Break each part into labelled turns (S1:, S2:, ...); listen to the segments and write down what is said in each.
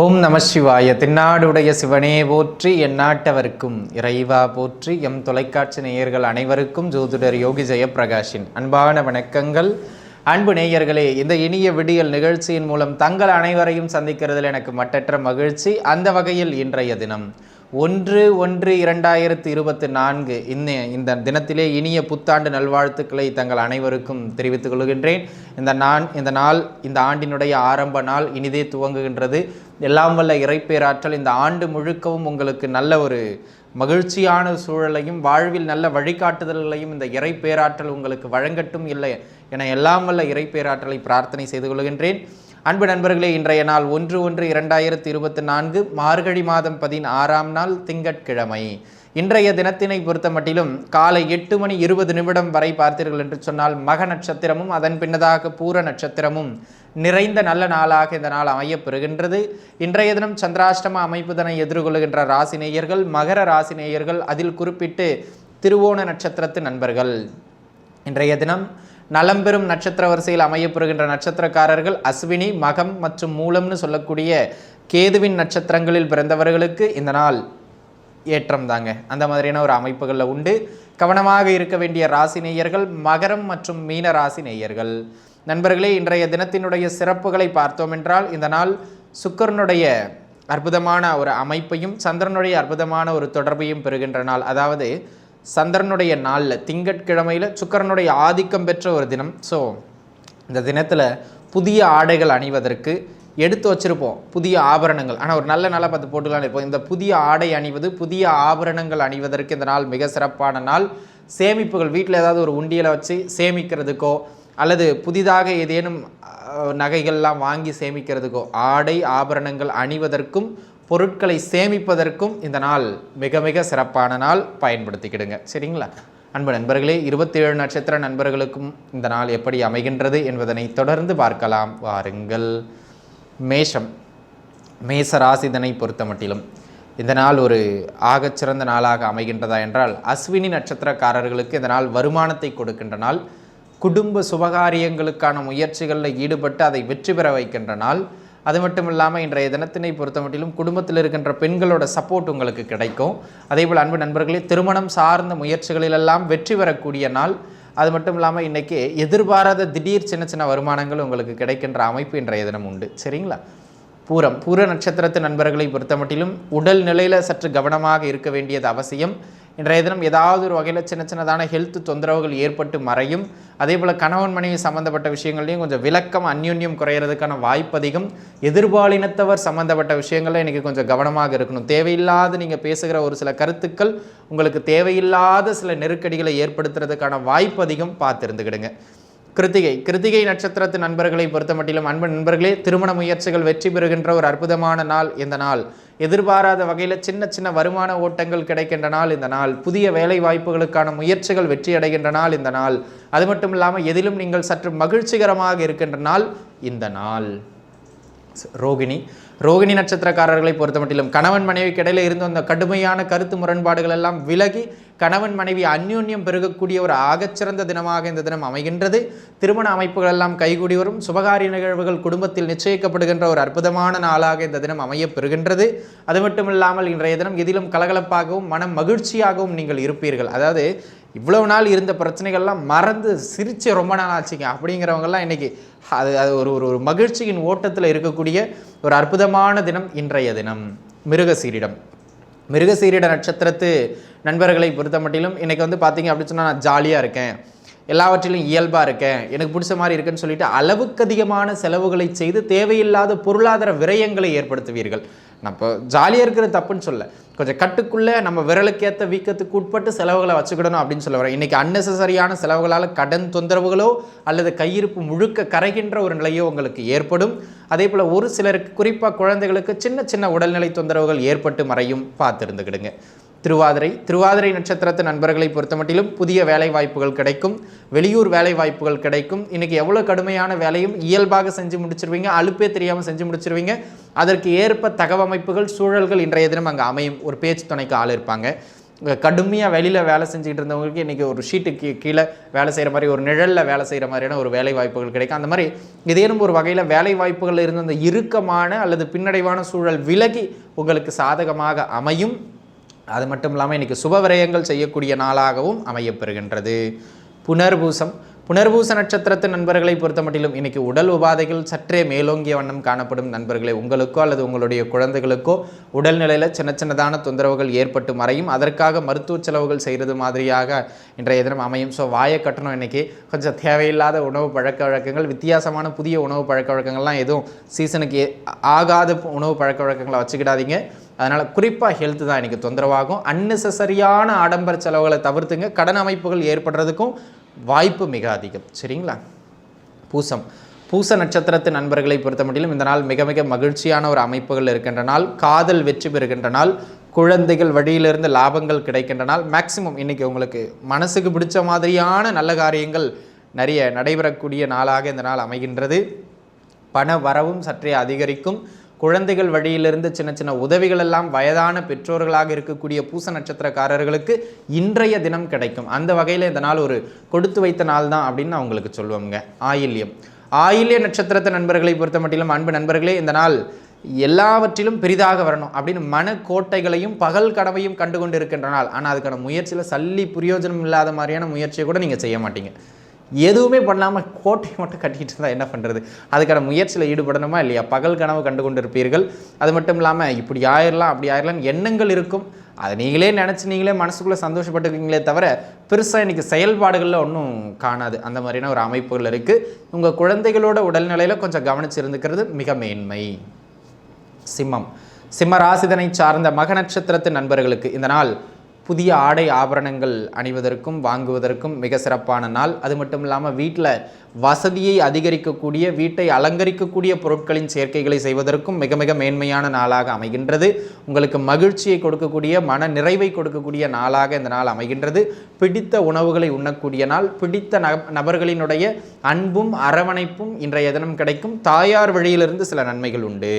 S1: ஓம் நம சிவாய. தென்னாடுடைய சிவனே போற்றி எந்நாட்டவர்க்கும் இறைவா போற்றி. எம் தொலைக்காட்சி நேயர்கள் அனைவருக்கும் ஜோதிடர் யோகி ஜெயப்பிரகாஷின் அன்பான வணக்கங்கள். அன்பு நேயர்களே இந்த இனிய விடியல் நிகழ்ச்சியின் மூலம் தங்கள் அனைவரையும் சந்திக்கிறதில் எனக்கு மட்டற்ற மகிழ்ச்சி. அந்த வகையில் இன்றைய தினம் ஒன்று ஒன்று இரண்டாயிரத்தி இருபத்தி நான்கு இந்த இந்த தினத்திலே இனிய புத்தாண்டு நல்வாழ்த்துக்களை தங்கள் அனைவருக்கும் தெரிவித்துக் கொள்கின்றேன். இந்த நான் இந்த நாள் இந்த ஆண்டினுடைய ஆரம்ப நாள் இனிதே துவங்குகின்றது. எல்லாம் வல்ல இறைப்பேராற்றல் இந்த ஆண்டு முழுக்கவும் உங்களுக்கு நல்ல ஒரு மகிழ்ச்சியான சூழலையும் வாழ்வில் நல்ல வழிகாட்டுதல்களையும் இந்த இறை பேராற்றல் உங்களுக்கு வழங்கட்டும் இல்லை என எல்லாம் வல்ல இறை பேராற்றலை பிரார்த்தனை செய்து கொள்கின்றேன். அன்பு நண்பர்களே இன்றைய நாள் ஒன்று ஒன்று இரண்டாயிரத்தி இருபத்தி நான்கு மார்கழி மாதம் பதினாறாம் நாள் திங்கட்கிழமை. இன்றைய தினத்தினை பொறுத்தமட்டிலும் காலை எட்டு மணி இருபது நிமிடம் வரை பார்த்தீர்கள் என்று சொன்னால் மக நட்சத்திரமும் அதன் பின்னதாக பூர நட்சத்திரமும் நிறைந்த நல்ல நாளாக இந்த நாள் அமையப்பெறுகின்றது. இன்றைய தினம் சந்திராஷ்டம அமைப்புதனை எதிர்கொள்கின்ற ராசினேயர்கள் மகர ராசினேயர்கள் அதில் குறிப்பிட்டு திருவோண நட்சத்திரத்து நண்பர்கள். இன்றைய தினம் நலம் பெறும் நட்சத்திர வரிசையில் அமையப்பெறுகின்ற நட்சத்திரக்காரர்கள் அஸ்வினி மகம் மற்றும் மூலம்னு சொல்லக்கூடிய கேதுவின் நட்சத்திரங்களில் பிறந்தவர்களுக்கு இந்த நாள் ஏற்றம் தாங்க அந்த மாதிரியான ஒரு அமைப்புகளில் உண்டு. கவனமாக இருக்க வேண்டிய ராசி நேயர்கள் மகரம் மற்றும் மீன ராசி நேயர்கள். நண்பர்களே இன்றைய தினத்தினுடைய சிறப்புகளை பார்த்தோம் என்றால் இந்த நாள் சுக்கரனுடைய அற்புதமான ஒரு அமைப்பையும் சந்திரனுடைய அற்புதமான ஒரு தொடர்பையும் பெறுகின்ற நாள். அதாவது சந்திரனுடைய நாளில் திங்கட்கிழமையில் சுக்கரனுடைய ஆதிக்கம் பெற்ற ஒரு தினம். ஸோ இந்த தினத்தில் புதிய ஆடைகள் அணிவதற்கு எடுத்து வச்சிருப்போம். புதிய ஆபரணங்கள். ஆனால் ஒரு நல்ல நாளாக பார்த்து போட்டுக்கலாம்னு இருப்போம். இந்த புதிய ஆடை அணிவது புதிய ஆபரணங்கள் அணிவதற்கு இந்த நாள் மிக சிறப்பான நாள். சேமிப்புகள் வீட்டில் ஏதாவது ஒரு உண்டியலை வச்சு சேமிக்கிறதுக்கோ அல்லது புதிதாக ஏதேனும் நகைகள்லாம் வாங்கி சேமிக்கிறதுக்கோ ஆடை ஆபரணங்கள் அணிவதற்கும் பொருட்களை சேமிப்பதற்கும் இந்த நாள் மிக மிக சிறப்பான நாள். பயன்படுத்திக்கிடுங்க. சரிங்களா? அன்பு நண்பர்களே இருபத்தி ஏழு நட்சத்திர நண்பர்களுக்கும் இந்த நாள் எப்படி அமைகின்றது என்பதனை தொடர்ந்து பார்க்கலாம். வாருங்கள். மேஷம். மேச ராசிதனை பொறுத்த மட்டிலும் இந்த நாள் ஒரு ஆகச்சிறந்த நாளாக அமைகின்றதா என்றால் அஸ்வினி நட்சத்திரக்காரர்களுக்கு இந்த நாள் வருமானத்தை கொடுக்கின்ற நாள் குடும்ப சுபகாரியங்களுக்கான முயற்சிகளில் ஈடுபட்டு அதை வெற்றி பெற வைக்கின்ற நாள் அது மட்டும் இல்லாமல் இன்றைய தினத்தினை பொறுத்த மட்டிலும் குடும்பத்தில் இருக்கின்ற பெண்களோட சப்போர்ட் உங்களுக்கு கிடைக்கும். அதேபோல் அன்பு நண்பர்களே திருமணம் சார்ந்த முயற்சிகளிலெல்லாம் வெற்றி பெறக்கூடிய நாள். அது மட்டும் இல்லாமல் இன்றைக்கி எதிர்பாராத திடீர் சின்ன சின்ன வருமானங்கள் உங்களுக்கு கிடைக்கின்ற அமைப்பு இன்றைய தினம் உண்டு. சரிங்களா? பூரம் பூர நட்சத்திரத்து நண்பர்களை பொறுத்த மட்டிலும் உடல் நிலையில் சற்று கவனமாக இருக்க வேண்டியது அவசியம். இன்றைய தினம் ஏதாவது ஒரு வகையில் சின்ன சின்னதான ஹெல்த் தொந்தரவுகள் ஏற்பட்டு மறையும். அதே போல் கணவன் மனைவி சம்மந்தப்பட்ட விஷயங்கள்லையும் கொஞ்சம் விளக்கம் அந்யுன்யம் குறையிறதுக்கான வாய்ப்பு அதிகம். எதிர்பாலினத்தவர் சம்மந்தப்பட்ட விஷயங்கள்ல இன்றைக்கி கொஞ்சம் கவனமாக இருக்கணும். தேவையில்லாத நீங்கள் பேசுகிற ஒரு சில கருத்துக்கள் உங்களுக்கு தேவையில்லாத சில நெருக்கடிகளை ஏற்படுத்துறதுக்கான வாய்ப்பு அதிகம். பார்த்துருந்துக்கிடுங்க. கிருத்திகை. கிருத்திகை நட்சத்திரத்து நண்பர்களை பொறுத்த மட்டிலும் அன்பு நண்பர்களே திருமண முயற்சிகள் வெற்றி பெறுகின்ற ஒரு அற்புதமான நாள் இந்த நாள். எதிர்பாராத வகையில் சின்ன சின்ன வருமான ஓட்டங்கள் கிடைக்கின்ற நாள் இந்த நாள். புதிய வேலை வாய்ப்புகளுக்கான முயற்சிகள் வெற்றியடைகின்ற நாள் இந்த நாள். அது மட்டும் இல்லாமல் எதிலும் நீங்கள் சற்று மகிழ்ச்சிகரமாக இருக்கின்ற நாள் இந்த நாள். ரோகிணி ரோகிணி நட்சத்திரக்காரர்களை பொறுத்த மட்டிலும் கணவன் மனைவிக்கு இடையில இருந்த அந்த கடுமையான கருத்து முரண்பாடுகள் எல்லாம் விலகி கணவன் மனைவி அந்யோன்யம் பெருகக்கூடிய ஒரு ஆகச்சிறந்த தினமாக இந்த தினம் அமைகின்றது. திருமண அமைப்புகள் எல்லாம் கைகூடி வரும். சுபகாரிய நிகழ்வுகள் குடும்பத்தில் நிச்சயிக்கப்படுகின்ற ஒரு அற்புதமான நாளாக இந்த தினம் அமையப் பெறுகின்றது. அது மட்டும் இல்லாமல் இன்றைய தினம் எதிலும் கலகலப்பாகவும் மனம் மகிழ்ச்சியாகவும் நீங்கள் இருப்பீர்கள். அதாவது இவ்வளவு நாள் இருந்த பிரச்சனைகள்லாம் மறந்து சிரித்து ரொம்ப நாள் ஆச்சுங்க. அப்படிங்கிறவங்கெல்லாம் இன்னைக்கு அது அது ஒரு ஒரு ஒரு மகிழ்ச்சியின் ஓட்டத்தில் இருக்கக்கூடிய ஒரு அற்புதமான தினம் இன்றைய தினம். மிருகசீரிடம். மிருகசீரிட நட்சத்திரத்து நண்பர்களை பொறுத்த மட்டிலும் இன்றைக்கி வந்து பார்த்தீங்க அப்படின்னு சொன்னால் நான் ஜாலியாக இருக்கேன். எல்லாவற்றிலும் இயல்பாக இருக்கேன். எனக்கு பிடிச்ச மாதிரி இருக்குன்னு சொல்லிட்டு அளவுக்கு அதிகமான செலவுகளை செய்து தேவையில்லாத பொருளாதார விரயங்களை ஏற்படுத்துவீர்கள். நான் இப்போ ஜாலியாக இருக்கிற தப்புன்னு சொல்ல. கொஞ்சம் கட்டுக்குள்ளே நம்ம விரலுக்கேற்ற வீக்கத்துக்கு உட்பட்டு செலவுகளை வச்சுக்கிடணும் அப்படின்னு சொல்ல வரேன் இன்றைக்கி அன்னெசரியான செலவுகளால் கடன் தொந்தரவுகளோ அல்லது கையிருப்பு முழுக்க கரைகின்ற ஒரு நிலையோ உங்களுக்கு ஏற்படும். அதே போல் ஒரு சிலருக்கு குறிப்பாக குழந்தைகளுக்கு சின்ன சின்ன உடல்நிலை தொந்தரவுகள் ஏற்பட்டு மறையும். பார்த்துருந்துக்கிடுங்க. திருவாதிரை. திருவாதிரை நட்சத்திரத்து நண்பர்களை பொறுத்தமட்டிலும் புதிய வேலை வாய்ப்புகள் கிடைக்கும். வெளியூர் வேலை வாய்ப்புகள் கிடைக்கும். இன்னைக்கு எவ்வளோ கடுமையான வேலையும் இயல்பாக செஞ்சு முடிச்சிருவீங்க அழுப்பே தெரியாமல் செஞ்சு முடிச்சிருவீங்க. அதற்கு ஏற்ப தகவமைப்புகள் சூழல்கள் இன்றைய தினம் அங்கே அமையும். ஒரு பேச்சு துணைக்கு ஆள் இருப்பாங்க. கடுமையாக வெளியில் வேலை செஞ்சுக்கிட்டு இருந்தவங்களுக்கு இன்றைக்கி ஒரு ஷீட்டுக்கு கீழே வேலை செய்கிற மாதிரி ஒரு நிழலில் வேலை செய்கிற மாதிரியான ஒரு வேலை வாய்ப்புகள் கிடைக்கும். அந்த மாதிரி இதேனும் ஒரு வகையில் வேலை வாய்ப்புகளில் இருந்த அந்த இறுக்கமான அல்லது பின்னடைவான சூழல் விலகி உங்களுக்கு சாதகமாக அமையும். அது மட்டும் இல்லாமல் இன்றைக்கி சுப விரயங்கள் செய்யக்கூடிய நாளாகவும் அமையப்பெறுகின்றது. புனர்பூசம். புனர்பூச நட்சத்திரத்து நண்பர்களை பொறுத்த மட்டிலும் இன்றைக்கி உடல் உபாதைகள் சற்றே மேலோங்கிய வண்ணம் காணப்படும் நண்பர்களை. உங்களுக்கோ அல்லது உங்களுடைய குழந்தைகளுக்கோ உடல்நிலையில் சின்ன சின்னதான தொந்தரவுகள் ஏற்பட்டு மறையும். அதற்காக மருத்துவ செலவுகள் செய்கிறது மாதிரியாக இன்றைய தினம் அமையும். ஸோ வாயை கட்டணும் இன்னைக்கு. கொஞ்சம் தேவையில்லாத உணவு பழக்க வழக்கங்கள் வித்தியாசமான புதிய உணவு பழக்க வழக்கங்கள்லாம் எதுவும் சீசனுக்கு ஏ- ஆகாத உணவு பழக்க வழக்கங்களை வச்சுக்கிடாதீங்க. அதனால் குறிப்பாக ஹெல்த் தான் எனக்கு தொந்தரவாகும். அன்னெசரியான ஆடம்பர செலவுகளை தவிர்த்துங்க. கடன் அமைப்புகள் ஏற்படுறதுக்கும் வாய்ப்பு மிக அதிகம். சரிங்களா? பூசம். பூச நட்சத்திரத்து நண்பர்களை பொறுத்த மட்டிலும் இந்த நாள் மிக மிக மகிழ்ச்சியான ஒரு அமைப்புகள் இருக்கின்ற நாள். காதல் வெற்றி பெறுகின்ற நாள். குழந்தைகள் வழியிலிருந்து லாபங்கள் கிடைக்கின்ற நாள். மேக்சிமம் இன்னைக்கு உங்களுக்கு மனசுக்கு பிடிச்ச மாதிரியான நல்ல காரியங்கள் நிறைய நடைபெறக்கூடிய நாளாக இந்த நாள் அமைகின்றது. பண வரவும் சற்றே அதிகரிக்கும். குழந்தைகள் வழியிலிருந்து சின்ன சின்ன உதவிகள் எல்லாம் வயதான பெற்றோர்களாக இருக்கக்கூடிய பூச நட்சத்திரக்காரர்களுக்கு இன்றைய தினம் கிடைக்கும். அந்த வகையில் இந்த நாள் ஒரு கொடுத்து வைத்த நாள் தான் அப்படின்னு நான் உங்களுக்கு சொல்லுவோங்க ஆயில்யம். ஆயில்ய நட்சத்திரத்தை நண்பர்களை பொறுத்த மட்டிலும் அன்பு நண்பர்களே இந்த நாள் எல்லாவற்றிலும் பெரிதாக வரணும் அப்படின்னு மனக்கோட்டைகளையும் பகல் கனவையும் கண்டு கொண்டு இருக்கின்ற நாள். ஆனால் அதுக்கான முயற்சியில் சல்லி பிரயோஜனம் இல்லாத மாதிரியான முயற்சியை கூட நீங்கள் செய்ய மாட்டீங்க. எதுவுமே பண்ணாமல் கோட்டையை மட்டும் கட்டிக்கிட்டு இருந்தால் என்ன பண்ணுறது அதுக்கான முயற்சியில் ஈடுபடணுமா இல்லையா? பகல் கனவு கண்டு கொண்டு இருப்பீர்கள் அது மட்டும் இல்லாமல் இப்படி ஆயிரலாம் அப்படி ஆயிரலாம் எண்ணங்கள் இருக்கும். அதை நீங்களே நினச்சி நீங்களே மனசுக்குள்ளே சந்தோஷப்பட்டுருக்கீங்களே தவிர பெருசாக இன்றைக்கி செயல்பாடுகளில் ஒன்றும் காணாது. அந்த மாதிரியான ஒரு அமைப்புகள் இருக்குது உங்கள் குழந்தைகளோட உடல்நிலையில் கொஞ்சம் கவனிச்சு இருந்துக்கிறது மிக மேன்மை. சிம்மம். சிம்ம ராசிதனை சார்ந்த மக நட்சத்திரத்தின் நண்பர்களுக்கு இந்த நாள் புதிய ஆடை ஆபரணங்கள் அணிவதற்கும் வாங்குவதற்கும் மிக சிறப்பான நாள். அது மட்டும் இல்லாமல் வீட்டில் வசதியை அதிகரிக்கக்கூடிய வீட்டை அலங்கரிக்கக்கூடிய பொருட்களின் சேர்க்கைகளை செய்வதற்கும் மிக மிக மேன்மையான நாளாக அமைகின்றது. உங்களுக்கு மகிழ்ச்சியை கொடுக்கக்கூடிய மன நிறைவை கொடுக்கக்கூடிய நாளாக இந்த நாள் அமைகின்றது. பிடித்த உணவுகளை உண்ணக்கூடிய நாள். பிடித்த நபர்களினுடைய அன்பும் அரவணைப்பும் இன்றைய தினம் கிடைக்கும். தாயார் வழியிலிருந்து சில நன்மைகள் உண்டு.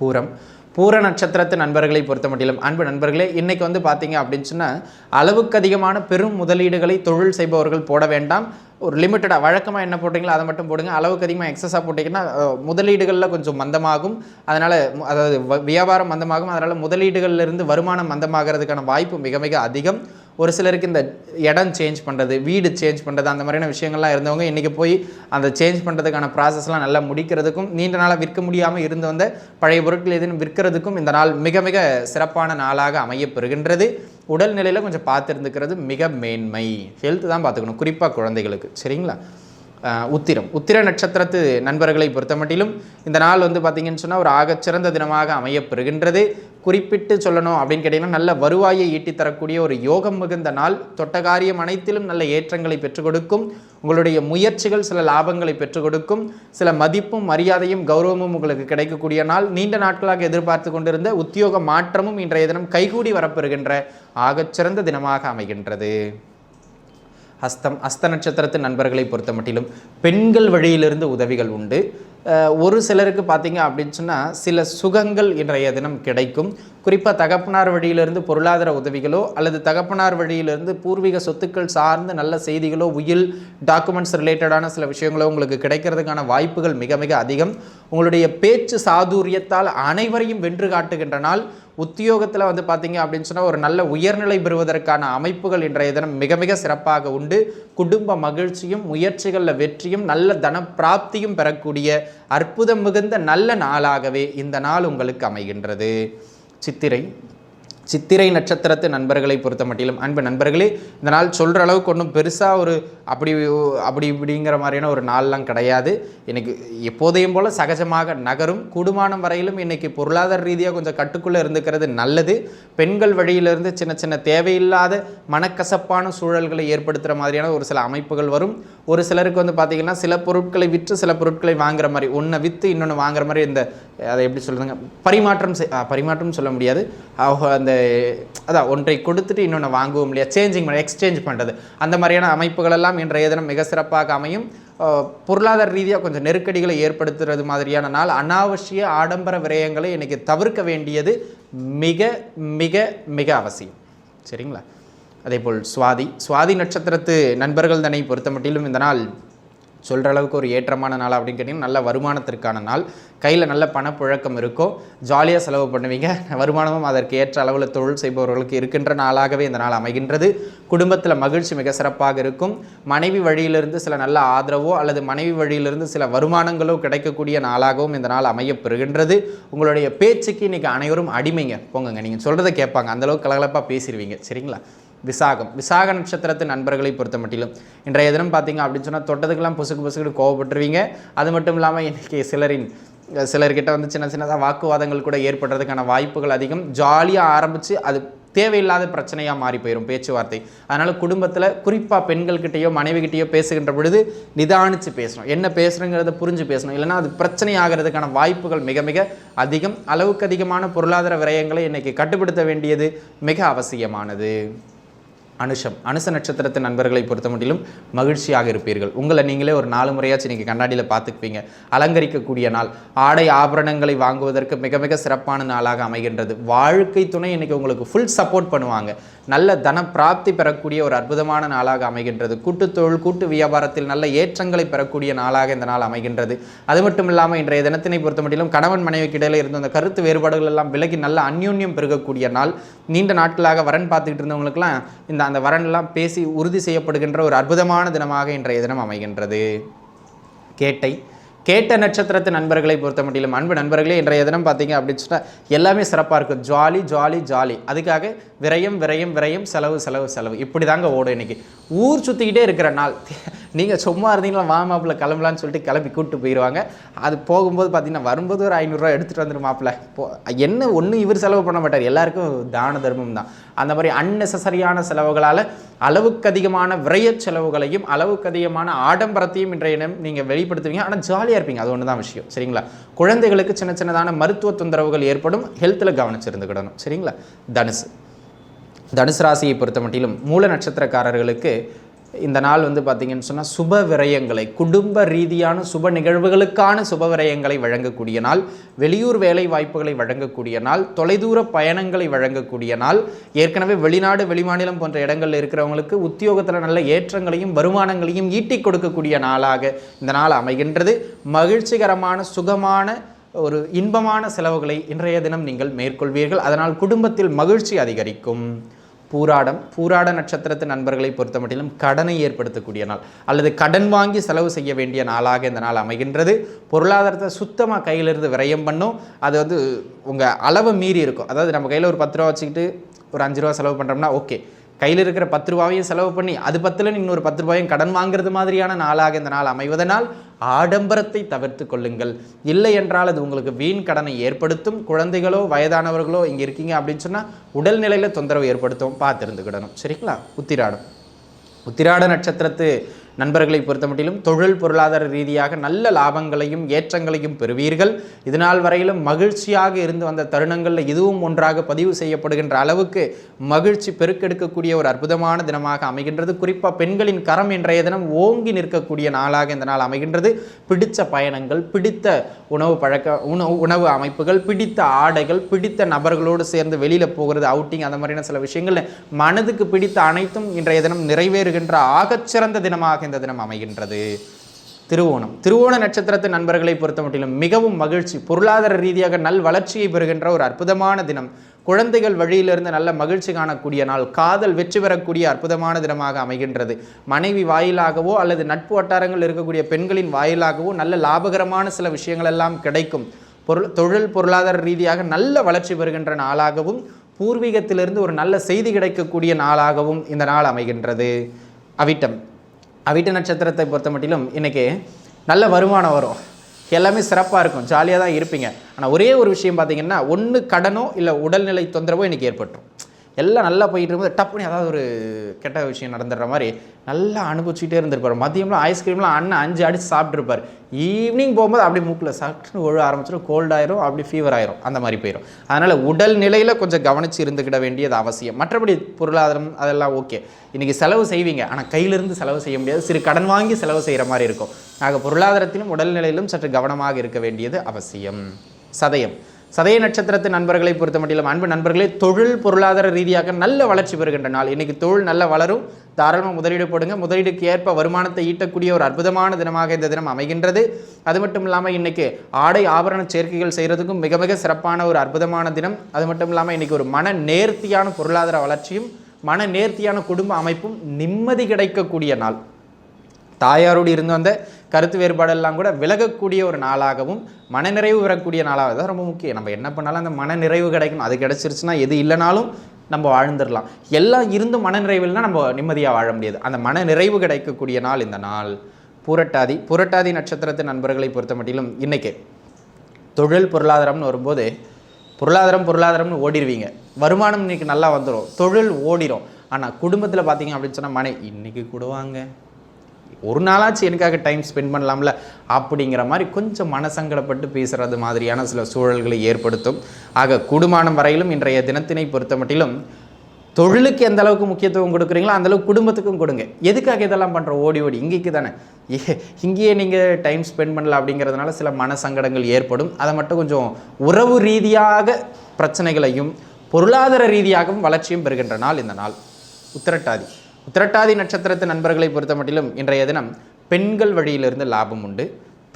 S1: பூரம். பூர நட்சத்திரத்து நண்பர்களை பொறுத்த மட்டிலும் அன்பு நண்பர்களே இன்றைக்கி வந்து பார்த்தீங்க அப்படின்னு சொன்னால் அளவுக்கு அதிகமான பெரும் முதலீடுகளை தொழில் செய்பவர்கள் போட வேண்டாம். ஒரு லிமிட்டடாக வழக்கமாக என்ன போட்டிங்களோ அதை மட்டும் போடுங்க. அளவுக்கு அதிகமாக எக்ஸஸாக போட்டிங்கன்னா முதலீடுகளில் கொஞ்சம் மந்தமாகும். அதனால் அதாவது வ- வியாபாரம் மந்தமாகும். அதனால் முதலீடுகளிலிருந்து வருமானம் மந்தமாகிறதுக்கான வாய்ப்பு மிக மிக அதிகம். ஒரு சிலருக்கு இந்த இடம் சேஞ்ச் பண்ணுறது வீடு சேஞ்ச் பண்ணுறது அந்த மாதிரியான விஷயங்கள்லாம் இருந்தவங்க இன்றைக்கி போய் அந்த சேஞ்ச் பண்ணுறதுக்கான ப்ராசஸ்லாம் நல்லா முடிக்கிறதுக்கும் நீண்ட நாளாக விற்க முடியாமல் இருந்து வந்த பழைய பொருட்கள் எதுவும் விற்கிறதுக்கும் இந்த நாள் மிக மிக சிறப்பான நாளாக அமையப்பெறுகின்றது. உடல்நிலையில் கொஞ்சம் பார்த்துருந்துக்கிறது மிக மேன்மை. ஹெல்த் தான் பார்த்துக்கணும். குறிப்பாக குழந்தைகளுக்கு. சரிங்களா? உத்திரம். உத்திர நட்சத்திரத்து நண்பர்களை பொறுத்த மட்டிலும் இந்த நாள் வந்து பார்த்தீங்கன்னு சொன்னால் ஒரு ஆகச்சிறந்த தினமாக அமையப்பெறுகின்றது. குறிப்பிட்டு சொல்லணும் அப்படின்னு கேட்டிங்கன்னா நல்ல வருவாயை ஈட்டி தரக்கூடிய ஒரு யோகம் மிகுந்த நாள். தொட்ட காரியம் அனைத்திலும் நல்ல ஏற்றங்களை பெற்றுக் கொடுக்கும். உங்களுடைய முயற்சிகள் சில லாபங்களை பெற்றுக் கொடுக்கும். சில மதிப்பும் மரியாதையும் கௌரவமும் உங்களுக்கு கிடைக்கக்கூடிய நாள். நீண்ட நாட்களாக எதிர்பார்த்து கொண்டிருந்த உத்தியோக மாற்றமும் இன்றைய தினம் கைகூடி வரப்பெறுகின்ற ஆகச்சிறந்த தினமாக அமைகின்றது. ஹஸ்தம் ஹஸ்த நட்சத்திரத்து நண்பர்களை பொறுத்த மட்டிலும் பெண்கள் வழியிலிருந்து உதவிகள் உண்டு. ஒரு சிலருக்கு பார்த்தீங்க அப்படின்னு சொன்னால் சில சுகங்கள் இன்றைய தினம் கிடைக்கும். குறிப்பாக தகப்பனார் வழியிலிருந்து பொருளாதார உதவிகளோ அல்லது தகப்பனார் வழியிலிருந்து பூர்வீக சொத்துக்கள் சார்ந்து நல்ல செய்திகளோ உயில் டாக்குமெண்ட்ஸ் ரிலேட்டடான சில விஷயங்களோ உங்களுக்கு கிடைக்கிறதுக்கான வாய்ப்புகள் மிக மிக அதிகம். உங்களுடைய பேச்சு சாதுரியத்தால் அனைவரையும் வென்று காட்டுகின்ற நாள். உத்தியோகத்தில் வந்து பார்த்தீங்க அப்படின்னு சொன்னால் ஒரு நல்ல உயர்நிலை பெறுவதற்கான அமைப்புகள் இன்றைய தினம் மிக மிக சிறப்பாக உண்டு. குடும்ப மகிழ்ச்சியும் முயற்சிகளில் வெற்றியும் நல்ல தன பிராப்தியும் பெறக்கூடிய அற்புதம் மிகுந்த நல்ல நாளாகவே இந்த நாள் உங்களுக்கு அமைகின்றது. சித்திரை. சித்திரை நட்சத்திரத்து நண்பர்களை பொறுத்த மட்டிலும். அன்பு நண்பர்களே இந்த நாள் சொல்கிற அளவுக்கு ஒன்றும் பெருசாக ஒரு அப்படி அப்படி இப்படிங்கிற மாதிரியான ஒரு நாள்லாம் கிடையாது. எனக்கு எப்போதையும் போல் சகஜமாக நகரும். கூடுமானம் வரையிலும் இன்றைக்கி பொருளாதார ரீதியாக கொஞ்சம் கட்டுக்குள்ளே இருந்துக்கிறது நல்லது. பெண்கள் வழியிலிருந்து சின்ன சின்ன தேவையில்லாத மனக்கசப்பான சூழல்களை ஏற்படுத்துகிற மாதிரியான ஒரு சில அமைப்புகள் வரும். ஒரு சிலருக்கு வந்து பார்த்திங்கன்னா சில பொருட்களை விற்று சில பொருட்களை வாங்குற மாதிரி ஒன்றை விற்று இன்னொன்று வாங்குற மாதிரி இந்த அதை எப்படி சொல்கிறதுங்க பரிமாற்றம் செய்- பரிமாற்றம் சொல்ல முடியாது. அந்த அதான் ஒன்றை கொடுத்துட்டு இன்னொன்று வாங்குவோம் இல்லையா? சேஞ்சிங் பண்ண எக்ஸ்சேஞ்ச் பண்ணுறது அந்த மாதிரியான அமைப்புகள் எல்லாம் இன்றைய தினம் மிக சிறப்பாக அமையும். பொருளாதார ரீதியாக கொஞ்சம் நெருக்கடிகளை ஏற்படுத்துறது மாதிரியான நாள் அனாவசிய ஆடம்பர விரயங்களை இன்றைக்கி தவிர்க்க வேண்டியது மிக மிக மிக அவசியம். சரிங்களா? அதேபோல் சுவாதி சுவாதி நட்சத்திரத்து நண்பர்கள் தன்னை பொறுத்த மட்டிலும் இந்த நாள் சொல்கிற அளவுக்கு ஒரு ஏற்றமான நாள் அப்படின்னு கேட்டிங்கன்னா நல்ல வருமானத்திற்கான நாள். கையில் நல்ல பணப்புழக்கம் இருக்கும் ஜாலியாக செலவு பண்ணுவீங்க. வருமானமும் அதற்கு ஏற்ற அளவில் தொழில் செய்பவர்களுக்கு இருக்கின்ற நாளாகவே இந்த நாள் அமைகின்றது. குடும்பத்தில் மகிழ்ச்சி மிக சிறப்பாக இருக்கும். மனைவி வழியிலிருந்து சில நல்ல ஆதரவோ அல்லது மனைவி வழியிலிருந்து சில வருமானங்களோ கிடைக்கக்கூடிய நாளாகவும் இந்த நாள் அமையப்பெறுகின்றது. உங்களுடைய பேச்சுக்கு இன்றைக்கி அனைவரும் அடிமைங்க. போங்கங்க. நீங்கள் சொல்கிறத கேட்பாங்க. அந்தளவுக்கு கலகலப்பாக பேசிடுவீங்க சரிங்களா? விசாகம். விசாக நட்சத்திரத்து நண்பர்களை பொறுத்த மட்டிலும் இன்றைய தினம் பார்த்தீங்க அப்படின்னு சொன்னால் தொட்டதுக்கெல்லாம் பொசுக்கு பொசுக்கு கோவப்பட்டுருவீங்க. அது மட்டும் இல்லாமல் இன்றைக்கி சிலரின் சிலர்கிட்ட வந்து சின்ன சின்னதாக வாக்குவாதங்கள் கூட ஏற்படுறதுக்கான வாய்ப்புகள் அதிகம். ஜாலியாக ஆரம்பித்து அது தேவையில்லாத பிரச்சனையாக மாறி போயிடும் பேச்சுவார்த்தை. அதனால் குடும்பத்தில் குறிப்பாக பெண்கள்கிட்டயோ மனைவிகிட்டேயோ பேசுகின்ற பொழுது நிதானித்து பேசணும். என்ன பேசுகிறங்கிறத புரிஞ்சு பேசணும். இல்லைன்னா அது பிரச்சனை ஆகிறதுக்கான வாய்ப்புகள் மிக மிக அதிகம். அளவுக்கு அதிகமான பொருளாதார விரயங்களை இன்றைக்கி கட்டுப்படுத்த வேண்டியது மிக அவசியமானது. அனுஷம். அனுச நட்சத்திரத்து நண்பர்களை பொறுத்த மட்டிலும் மகிழ்ச்சியாக இருப்பீர்கள். உங்களை நீங்களே ஒரு நாலு முறையாச்சும் நீங்கள் கண்ணாடியில் பார்த்துக்குவீங்க. அலங்கரிக்கக்கூடிய நாள். ஆடை ஆபரணங்களை வாங்குவதற்கு மிக மிக சிறப்பான நாளாக அமைகின்றது. வாழ்க்கை துணை இன்றைக்கி உங்களுக்கு ஃபுல் சப்போர்ட் பண்ணுவாங்க. நல்ல தன பிராப்தி பெறக்கூடிய ஒரு அற்புதமான நாளாக அமைகின்றது. கூட்டுத்தொழில் கூட்டு வியாபாரத்தில் நல்ல ஏற்றங்களை பெறக்கூடிய நாளாக இந்த நாள் அமைகின்றது. அது மட்டும் இல்லாமல் இன்றைய தினத்தினை பொறுத்த மட்டிலும் கணவன் மனைவிக்கு இடையில இருந்த அந்த கருத்து வேறுபாடுகள் எல்லாம் விலகி நல்ல அந்யூன்யம் பெருகக்கூடிய நாள். நீண்ட நாட்களாக வரன் பார்த்துக்கிட்டு இருந்தவங்களுக்குலாம் இந்த அந்த வரன்லாம் பேசி உறுதி செய்யப்படுகின்ற ஒரு அற்புதமான தினமாக இன்றைய தினம் அமைகின்றது. கேட்டை. கேட்ட நட்சத்திரத்து நண்பர்களை பொறுத்த மட்டும் அன்பு நண்பர்களே இன்றைய தினம் பார்த்தீங்க அப்படின்னு சொன்னால் எல்லாமே சிறப்பாக இருக்கும். Jolly jolly jolly. அதுக்காக விரயம் விரயம் விரயம் செலவு செலவு செலவு. இப்படி தாங்க ஓடும் இன்றைக்கி ஊர் சுற்றிக்கிட்டே இருக்கிற நாள். நீங்கள் சும்மா இருந்தீங்களா வா மாப்பிள்ள கிளம்பலான்னு சொல்லிட்டு கிளம்பி கூப்பிட்டு போயிடுவாங்க அது போகும்போது பார்த்தீங்கன்னா வரும்போது ஒரு ஐநூறுரூவா எடுத்துகிட்டு வந்துடும் மாப்பிள்ள. போ என்ன ஒன்றும் இவர் செலவு பண்ண மாட்டார். எல்லாருக்கும் தான தர்மம் தான். அந்த மாதிரி அன்னெசரியான செலவுகளால் அளவுக்கு அதிகமான விரைய செலவுகளையும் அளவுக்கு அதிகமான ஆடம்பரத்தையும் இன்றைய இனம் நீங்கள் வெளிப்படுத்துவீங்க. ஆனால் ஜாலியாக இருப்பீங்க. அது ஒன்று தான் விஷயம். சரிங்களா? குழந்தைகளுக்கு சின்ன சின்னதான மருத்துவ தொந்தரவுகள் ஏற்படும். ஹெல்த்தில் கவனிச்சிருந்துக்கிடணும் சரிங்களா? தனுசு. தனுசு ராசியை பொறுத்த மட்டிலும் மூல நட்சத்திரக்காரர்களுக்கு இந்த நாள் வந்து பார்த்திங்கன்னு சொன்னால் சுப விரயங்களை குடும்ப ரீதியான சுப நிகழ்வுகளுக்கான சுப விரயங்களை வழங்கக்கூடிய நாள் வெளியூர் வேலை வாய்ப்புகளை வழங்கக்கூடிய நாள் தொலைதூர பயணங்களை வழங்கக்கூடிய நாள் ஏற்கனவே வெளிநாடு வெளிமாநிலம் போன்ற இடங்களில் இருக்கிறவங்களுக்கு உத்தியோகத்தில் நல்ல ஏற்றங்களையும் வருமானங்களையும் ஈட்டி கொடுக்கக்கூடிய நாளாக இந்த நாள் அமைகின்றது. மகிழ்ச்சிகரமான சுகமான ஒரு இன்பமான செலவுகளை இன்றைய தினம் நீங்கள் மேற்கொள்வீர்கள். அதனால் குடும்பத்தில் மகிழ்ச்சி அதிகரிக்கும். பூராடம் பூராட நட்சத்திரத்து நண்பர்களை பொறுத்த மட்டிலும் கடனை ஏற்படுத்தக்கூடிய நாள் அல்லது கடன் வாங்கி செலவு செய்ய வேண்டிய நாளாக இந்த நாள் அமைகின்றது. பொருளாதாரத்தை சுத்தமாக கையிலிருந்து விரயம் பண்ணும். அது வந்து உங்கள் அளவை மீறி இருக்கும். அதாவது நம்ம கையில் ஒரு பத்து ரூபா வச்சுக்கிட்டு ஒரு அஞ்சு ரூபா செலவு பண்ணுறோம்னா ஓகே. கையில் இருக்கிற பத்து ரூபாயும் செலவு பண்ணி அது பத்தில் இன்னொரு பத்து ரூபாயும் கடன் வாங்குறது மாதிரியான நாளாக இந்த நாள் அமைவதனால் ஆடம்பரத்தை தவிர்த்து கொள்ளுங்கள். இல்லை என்றால் அது உங்களுக்கு வீண் கடனை ஏற்படுத்தும். குழந்தைகளோ வயதானவர்களோ இங்கே இருக்கீங்க அப்படின்னு சொன்னால் உடல்நிலையில் தொந்தரவு ஏற்படுத்தும். பார்த்துருந்துக்கிடணும் சரிங்களா? உத்திராடம். உத்திராட நட்சத்திரத்து நண்பர்களை பொறுத்தமட்டிலும் தொழில் பொருளாதார ரீதியாக நல்ல லாபங்களையும் ஏற்றங்களையும் பெறுவீர்கள். இதனால் வரையிலும் மகிழ்ச்சியாக இருந்து வந்த தருணங்களில் இதுவும் ஒன்றாக பதிவு செய்யப்படுகின்ற அளவுக்கு மகிழ்ச்சி பெருக்கெடுக்கக்கூடிய ஒரு அற்புதமான தினமாக அமைகின்றது. குறிப்பாக பெண்களின் கரம் இன்றைய தினம் ஓங்கி நிற்கக்கூடிய நாளாக இந்த நாள் அமைகின்றது. பிடித்த பயணங்கள் பிடித்த உணவு பழக்க உணவு உணவு அமைப்புகள் பிடித்த ஆடைகள் பிடித்த நபர்களோடு சேர்ந்து வெளியில் போகிறது அவுட்டிங் அந்த மாதிரியான சில விஷயங்கள் மனதுக்கு பிடித்த அனைத்தும் இன்றைய தினம் நிறைவேறுகின்ற ஆகச்சிறந்த தினமாக இந்த தினம் அமைகின்றது. திருவோணம். திருவோண நட்சத்திரத்து நண்பர்களை பொறுத்த மட்டிலும் மிகவும் மகிழ்ச்சி பொருளாதார ரீதியாக நல் வளர்ச்சியை பெறுகின்ற ஒரு அற்புதமான தினம். குழந்தைகள் வழியிலிருந்து நல்ல மகிழ்ச்சி காணக்கூடிய நாள் காதல் வெற்றி பெறக்கூடிய அற்புதமான தினமாக அமைகின்றது. மனைவி வாயிலாகவோ அல்லது நட்பு வட்டாரங்கள் இருக்கக்கூடிய பெண்களின் வாயிலாகவோ நல்ல லாபகரமான சில விஷயங்கள் எல்லாம் கிடைக்கும். பொருள் தொழில் பொருளாதார ரீதியாக நல்ல வளர்ச்சி பெறுகின்ற நாளாகவும் பூர்வீகத்திலிருந்து ஒரு நல்ல செய்தி கிடைக்கக்கூடிய நாளாகவும் இந்த நாள் அமைகின்றது. அவிட்டம். அவிட்ட நட்சத்திரத்தை பொறுத்த மட்டிலும் இன்றைக்கி நல்ல வருமானம் வரும். எல்லாமே சிறப்பாக இருக்கும். ஜாலியாக தான் இருப்பீங்க. ஆனால் ஒரே ஒரு விஷயம் பார்த்தீங்கன்னா ஒன்று கடனோ இல்லை உடல்நிலை தொந்தரவோ இன்றைக்கி ஏற்பட்டுரும். எல்லாம் நல்லா போயிட்டு இருக்கும்போது டப்புனு ஏதாவது ஒரு கெட்ட விஷயம் நடந்துடுற மாதிரி நல்லா அனுபவிச்சுட்டே இருந்திருப்பார். மதியம்லாம் ஐஸ்கிரீம்லாம் அண்ணன் அஞ்சு அடித்து சாப்பிட்ருப்பார் ஈவினிங் போகும்போது அப்படியே மூக்கில் சட்டுன்னு ஒழு ஆரம்பிச்சிடும் கோல்டாயிரும் அப்படி ஃபீவர் ஆயிரும். அந்த மாதிரி போயிடும் அதனால் உடல் நிலையில் கொஞ்சம் கவனித்து இருந்துக்கிட வேண்டியது அவசியம். மற்றபடி பொருளாதாரம் அதெல்லாம் ஓகே இன்றைக்கி செலவு செய்வீங்க. ஆனால் கையிலிருந்து செலவு செய்ய முடியாது. சிறு கடன் வாங்கி செலவு செய்கிற மாதிரி இருக்கும். ஆக பொருளாதாரத்திலும் உடல்நிலையிலும் சற்று கவனமாக இருக்க வேண்டியது அவசியம். சதயம். சதய நட்சத்திரத்து நண்பர்களை பொறுத்த மட்டிலும் அன்பு நண்பர்களே தொழில் பொருளாதார ரீதியாக நல்ல வளர்ச்சி பெறுகின்ற நாள். இன்றைக்கி தொழில் நல்ல வளரும். தாராளமாக முதலீடு போடுங்க. முதலீடுக்கு ஏற்ப வருமானத்தை ஈட்டக்கூடிய ஒரு அற்புதமான தினமாக இந்த தினம் அமைகின்றது. அது மட்டும் இல்லாமல் இன்றைக்கி ஆடை ஆபரண சேர்க்கைகள் செய்கிறதுக்கும் மிக மிக சிறப்பான ஒரு அற்புதமான தினம். அது மட்டும் இல்லாமல் இன்றைக்கி ஒரு மன நேர்த்தியான பொருளாதார வளர்ச்சியும் மன நேர்த்தியான குடும்ப அமைப்பும் நிம்மதி கிடைக்கக்கூடிய நாள். தாயாரோடு இருந்து வந்த கருத்து வேறுபாடெல்லாம் கூட விலகக்கூடிய ஒரு நாளாகவும் மனநிறைவு பெறக்கூடிய நாளாக தான் ரொம்ப முக்கியம். நம்ம என்ன பண்ணாலும் அந்த மனநிறைவு கிடைக்கணும். அது கிடச்சிருச்சுன்னா எது இல்லைனாலும் நம்ம வாழ்ந்துடலாம். எல்லாம் இருந்து மனநிறைவுனா நம்ம நிம்மதியாக வாழ முடியாது. அந்த மனநிறைவு கிடைக்கக்கூடிய நாள் இந்த நாள். புரட்டாதி. புரட்டாதி நட்சத்திரத்து நண்பர்களை பொறுத்த மட்டிலும் இன்றைக்கி தொழில் பொருளாதாரம்னு வரும்போது பொருளாதாரம் பொருளாதாரம்னு ஓடிடுவீங்க வருமானம் இன்றைக்கி நல்லா வந்துடும் தொழில் ஓடிடும் ஆனால் குடும்பத்தில் பார்த்தீங்க அப்படின்னு சொன்னால் மனை இன்றைக்கி கூடுவாங்க. ஒரு நாளாச்சும் எனக்காக டைம் ஸ்பெண்ட் பண்ணலாம்ல அப்படிங்கிற மாதிரி கொஞ்சம் மனசங்கடப்பட்டு பேசுகிறது மாதிரியான சில சூழல்களை ஏற்படுத்தும். ஆக கூடுமானம் வரையிலும் இன்றைய தினத்தினை பொறுத்த மட்டிலும் தொழிலுக்கு எந்த அளவுக்கு முக்கியத்துவம் கொடுக்குறீங்களோ அந்தளவுக்கு குடும்பத்துக்கும் கொடுங்க. எதுக்காக இதெல்லாம் பண்ணுறோம் ஓடி ஓடி. இங்கேக்கு தானே. ஏ இங்கேயே நீங்கள் டைம் ஸ்பெண்ட் பண்ணல அப்படிங்கிறதுனால சில மனசங்கடங்கள் ஏற்படும். அதை மட்டும் கொஞ்சம் உறவு ரீதியாக பிரச்சனைகளையும் பொருளாதார ரீதியாகவும் வளர்ச்சியும் பெறுகின்ற நாள் இந்த நாள். உத்திரட்டாதி. உத்திரட்டாதி நட்சத்திரத்து நண்பர்களை பொறுத்த மட்டிலும் இன்றைய தினம் பெண்கள் வழியிலிருந்து லாபம் உண்டு.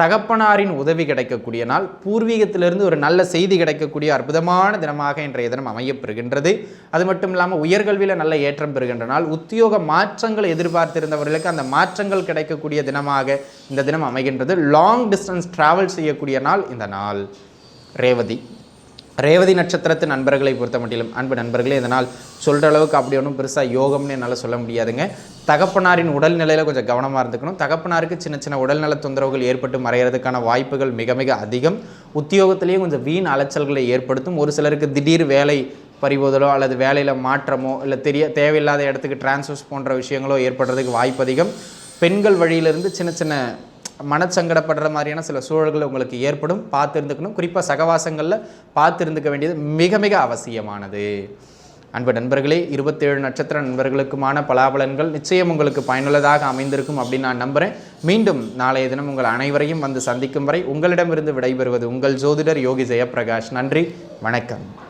S1: தகப்பனாரின் உதவி கிடைக்கக்கூடிய நாள் பூர்வீகத்திலிருந்து ஒரு நல்ல செய்தி கிடைக்கக்கூடிய அற்புதமான தினமாக இன்றைய தினம் அமையப்பெறுகின்றது. அது மட்டும் இல்லாமல் உயர்கல்வியில் நல்ல ஏற்றம் பெறுகின்ற நாள் உத்தியோக மாற்றங்கள் எதிர்பார்த்திருந்தவர்களுக்கு அந்த மாற்றங்கள் கிடைக்கக்கூடிய தினமாக இந்த தினம் அமைகின்றது. லாங் டிஸ்டன்ஸ் டிராவல் செய்யக்கூடிய நாள் இந்த நாள். ரேவதி. ரேவதி நட்சத்திரத்து நண்பர்களை பொறுத்த மட்டிலும் அன்பு நண்பர்களே இதனால் சொல்கிற அளவுக்கு அப்படி ஒன்றும் பெருசாக யோகம்னு என்னால் சொல்ல முடியாதுங்க. தகப்பனாரின் உடல்நிலையில் கொஞ்சம் கவனமாக இருந்துக்கணும். தகப்பனாருக்கு சின்ன சின்ன உடல்நல தொந்தரவுகள் ஏற்பட்டு மறைகிறதுக்கான வாய்ப்புகள் மிக மிக அதிகம். உத்தியோகத்திலேயே கொஞ்சம் வீண் அலைச்சல்களை ஏற்படுத்தும். ஒரு சிலருக்கு திடீர் வேலை பறிபோதலோ அல்லது வேலையில் மாற்றமோ இல்லை தெரிய தேவையில்லாத இடத்துக்கு டிரான்ஸ்ஃபர்ஸ் போன்ற விஷயங்களோ ஏற்படுறதுக்கு வாய்ப்பு அதிகம். பெண்கள் வழியிலிருந்து சின்ன சின்ன மனச்சங்கடப்படுற மாதிரியான சில சூழல்கள் உங்களுக்கு ஏற்படும். பார்த்து இருந்துக்கணும் குறிப்பாக சகவாசங்களில் பார்த்து இருந்துக்க வேண்டியது மிக மிக அவசியமானது. அன்பு நண்பர்களே இருபத்தேழு நட்சத்திர நண்பர்களுக்குமான பலாபலன்கள் நிச்சயம் உங்களுக்கு பயனுள்ளதாக அமைந்திருக்கும் அப்படின்னு நான் நம்புகிறேன் மீண்டும் நாளைய தினம் உங்கள் அனைவரையும் வந்து சந்திக்கும் வரை உங்களிடமிருந்து விடைபெறுவது உங்கள் ஜோதிடர் யோகி ஜெயபிரகாஷ் நன்றி வணக்கம்.